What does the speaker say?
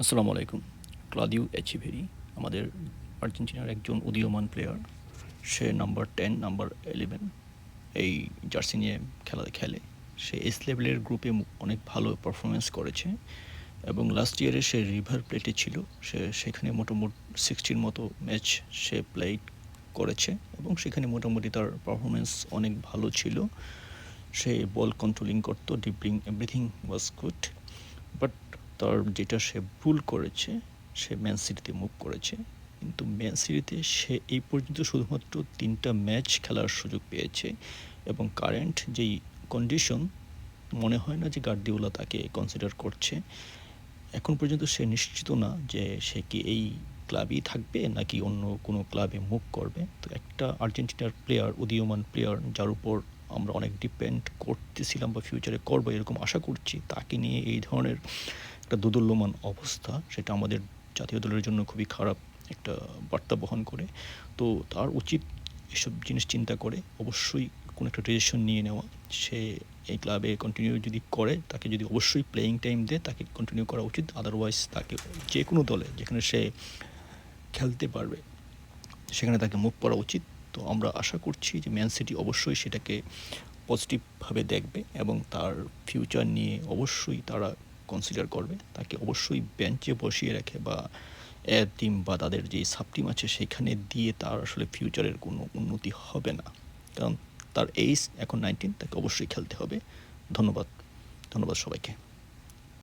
আসসালামু আলাইকুম। ক্লাদিউ এচিভেরি, আমাদের আর্জেন্টিনার একজন উদীয়মান প্লেয়ার সে নাম্বার টেন নাম্বার ইলেভেন এই জার্সি নিয়ে খেলা খেলে। সে এস লেভেলের গ্রুপে অনেক ভালো পারফরমেন্স করেছে এবং লাস্ট ইয়ারে সে রিভার প্লেটে ছিল। সে সেখানে মোটামুটি সিক্সটির মতো ম্যাচ সে প্লে করেছে এবং সেখানে মোটামুটি তার পারফরমেন্স অনেক ভালো ছিল। সে বল কন্ট্রোলিং করতো dribbling everything was good but তার যেটা সে ভুল করেছে, সে ম্যান সিটিতে মুভ করেছে। কিন্তু ম্যান সিটিতে সে এই পর্যন্ত শুধুমাত্র তিনটা ম্যাচ খেলার সুযোগ পেয়েছে এবং কারেন্ট যেই কন্ডিশন মনে হয় না যে গার্দিওলা তাকে কনসিডার করছে। এখন পর্যন্ত সে নিশ্চিত না যে সে কি এই ক্লাবেই থাকবে নাকি অন্য কোনো ক্লাবে মুভ করবে। তো একটা আর্জেন্টিনার প্লেয়ার উদীয়মান প্লেয়ার যার উপর আমরা অনেক ডিপেন্ড করতেছিলাম বা ফিউচারে করব এরকম আশা করছি, তাকে নিয়ে এই ধরনের একটা দোদুল্যমান অবস্থা, সেটা আমাদের জাতীয় দলের জন্য খুবই খারাপ একটা বার্তা বহন করে। তো তার উচিত এসব জিনিস চিন্তা করে, অবশ্যই কোনো একটা ডিসিশন নিয়ে নেওয়া। সে এই ক্লাবে কন্টিনিউ যদি করে, তাকে যদি অবশ্যই প্লেয়িং টাইম দেয়, তাকে কন্টিনিউ করা উচিত। আদারওয়াইজ তাকে যে কোনো দলে যেখানে সে খেলতে পারবে, সেখানে তাকে মুভ করা উচিত। তো আমরা আশা করছি যে ম্যান সিটি অবশ্যই সেটাকে পজিটিভভাবে দেখবে এবং তার ফিউচার নিয়ে অবশ্যই তারা কনসিডার করবে, তাকে অবশ্যই বেঞ্চে বসিয়ে রাখে বা এর টিম বা তাদের যে সাব টিম আছে সেখানে দিয়ে তার আসলে ফিউচারের কোনো উন্নতি হবে না। কারণ তার এইজ এখন নাইনটিন তাকে অবশ্যই খেলতে হবে। ধন্যবাদ। ধন্যবাদ সবাইকে।